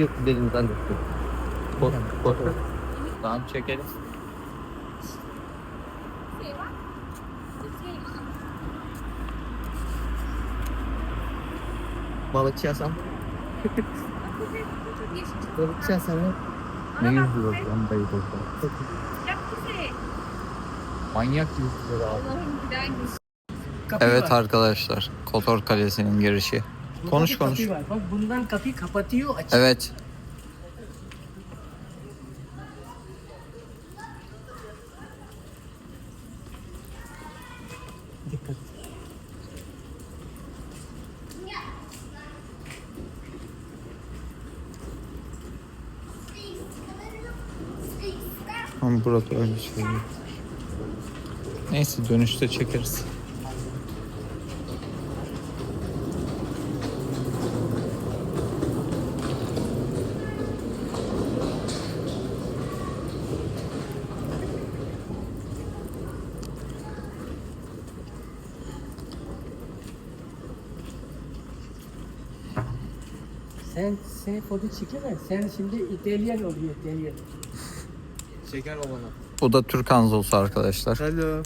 yok dedim zannettim. Bot, bot. Tamam çekelim. Balıkçı Hasan. Balıkçı Hasan mı? Ne yüzüyor lan dayı burada? Manyak yüzüyor abi. Evet arkadaşlar. Kotor Kalesi'nin girişi. Burada Konuş, konuş. Var. Bak bundan kapıyı kapatıyor açıyor. Evet. Dikkat. Ama burada öyle şey yok. Neyse dönüşte çekeriz. Sen sen foto çekeme. Sen şimdi İtalyan oluyor İtalyan. Şeker o bana. Bu da Türk Anzosu arkadaşlar. Hello.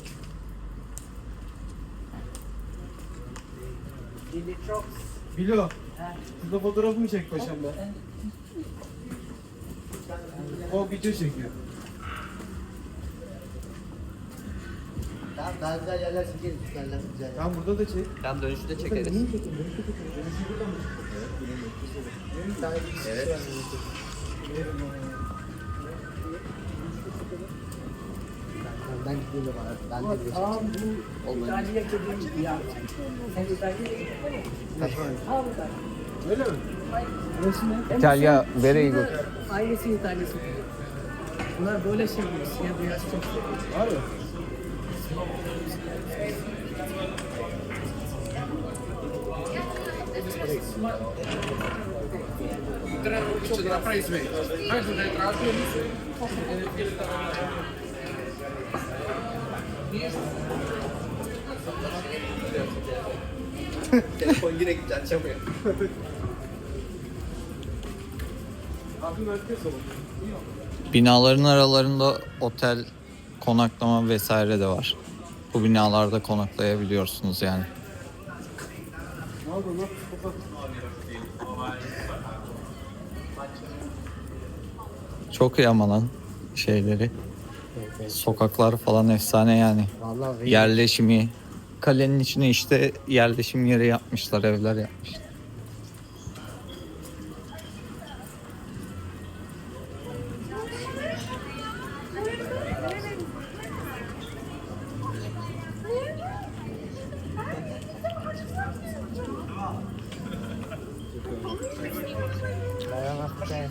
Dili çok. Bilo. Burada fotoğraf mı çek paşam ben? O video çekiyor. Tamam daha güzel yerler çekeriz. Yerler güzel. Tamam burada da çek. Tamam dönüşte çekeriz. Evet. Ben gideyim de bana. Ben de bir Aa bu Olmadı. İtalya kedi ya. Sen İtalya'ya gittin mi? Ha burada. Öyle mi? Burası ne? İtalya, şurada good. Ailesi İtalya'sı. Bunlar böyle seviyor. Siyah beyaz çok seviyor. Var mı? Telefon yine gitti açamıyor. Binaların aralarında otel, konaklama vesaire de var. Bu binalarda konaklayabiliyorsunuz yani. Çok iyi ama lan şeyleri. Sokaklar falan efsane yani. Vallahi Yerleşimi. Kalenin içine işte yerleşim yeri yapmışlar, evler yapmışlar.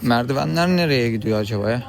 Merdivenler nereye gidiyor acaba ya?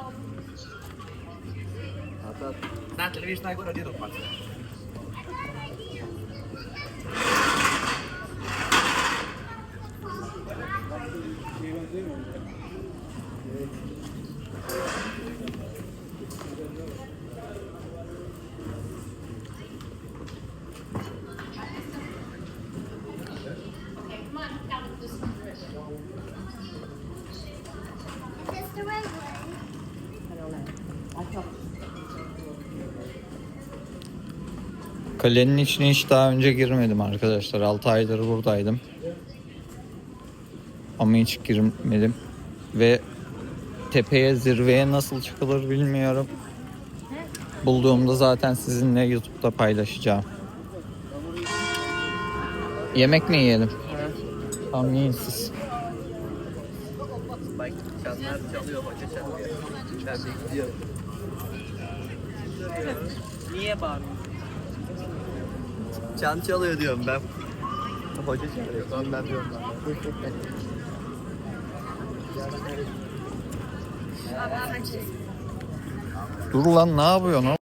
Kalenin içine hiç daha önce girmedim arkadaşlar. 6 aydır buradaydım. Ama hiç girmedim. Ve tepeye, zirveye nasıl çıkılır bilmiyorum. Bulduğumda zaten sizinle YouTube'da paylaşacağım. Yemek mi yiyelim? Tamam yiyin siz. Ben. Niye bağırıyorsun? Çan çalıyor diyorum ben. Hoca çalıyor. Tamam ben diyorum. Dur lan ne yapıyorsun? oğlum?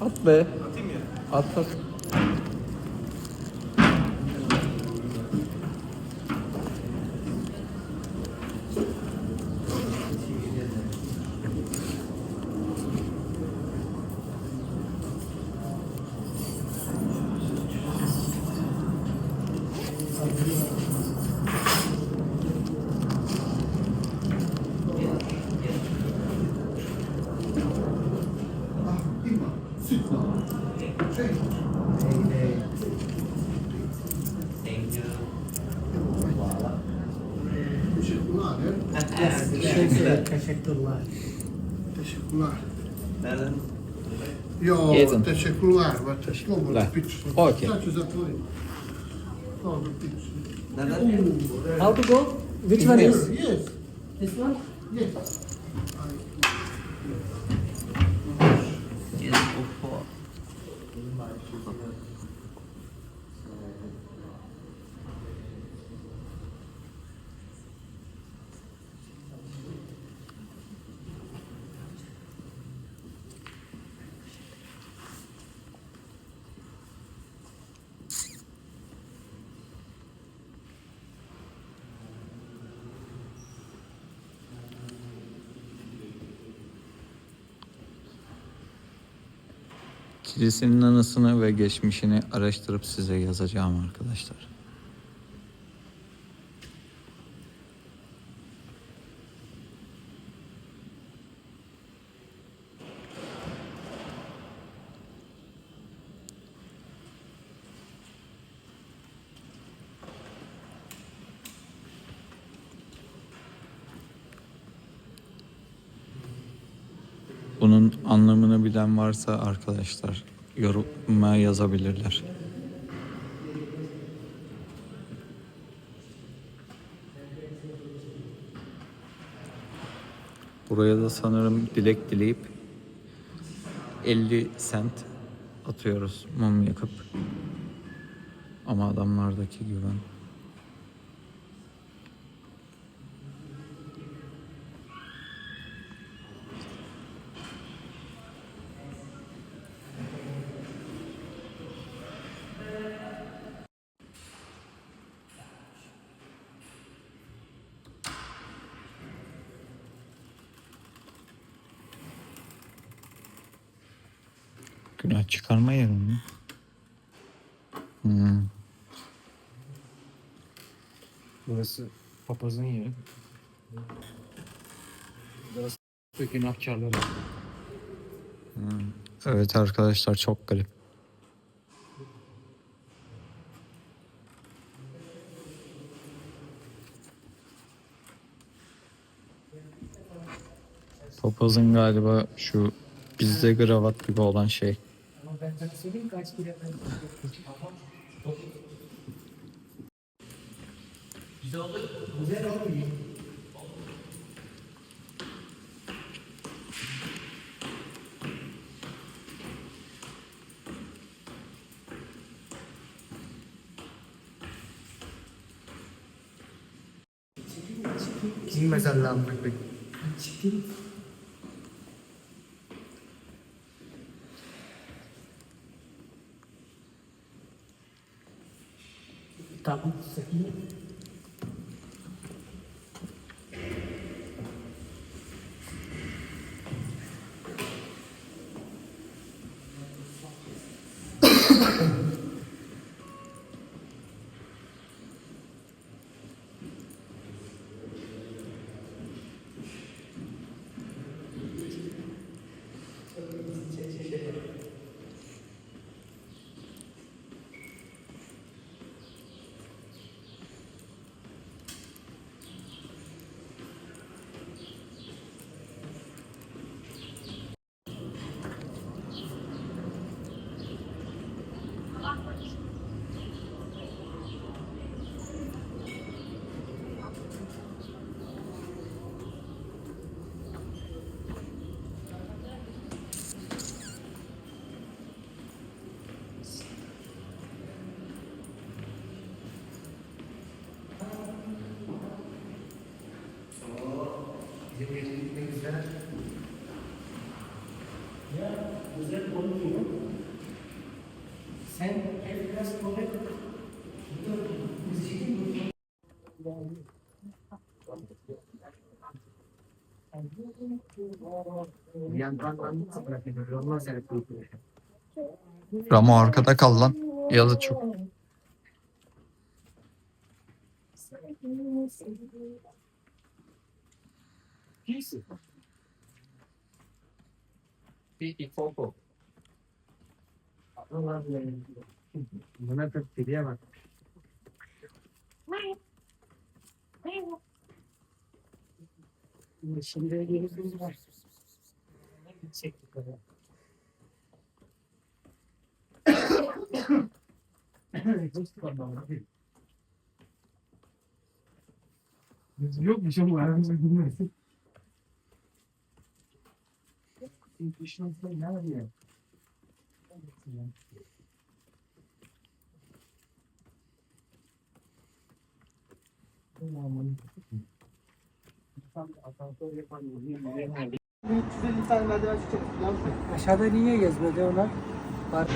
At be. Atayım ya. At at. Teşekkürler. Teşekkürler. Nereden? Yo, Yedin. teşekkürler. Okej. Det pizza. Nereden? How to go? Which one is? Yes, This one? yes. Kilisenin anısını ve geçmişini araştırıp size yazacağım arkadaşlar. Bunun anlamını bilen varsa arkadaşlar yoruma yazabilirler. Buraya da sanırım dilek dileyip 50 sent atıyoruz mum yakıp. Ama adamlardaki güven. Günah çıkarma yeri mi? Hmm. Burası papazın yeri. Burası da günahkarları. Evet arkadaşlar çok garip. Papazın galiba şu bizde kravat gibi olan şey. Sana söyleyeyim kaç kilo ben Güzel olur. Kim mezarlığı amına koyayım? Çıkayım. काबू सही Ya, Özel konumuyor. Sen hep biraz yani. Ramo arkada kal lan. Yazı çok. Bir foto. Buna çok geriye bak. Şimdi geliriz var. Çektik oraya. Yok bir şey bu aramızda bilmesin. Düşünsene ne oluyor? Bir 350 tane merdiven çıkacak. Yanlış mı? Aşağıda niye gezmedi onlar? Var.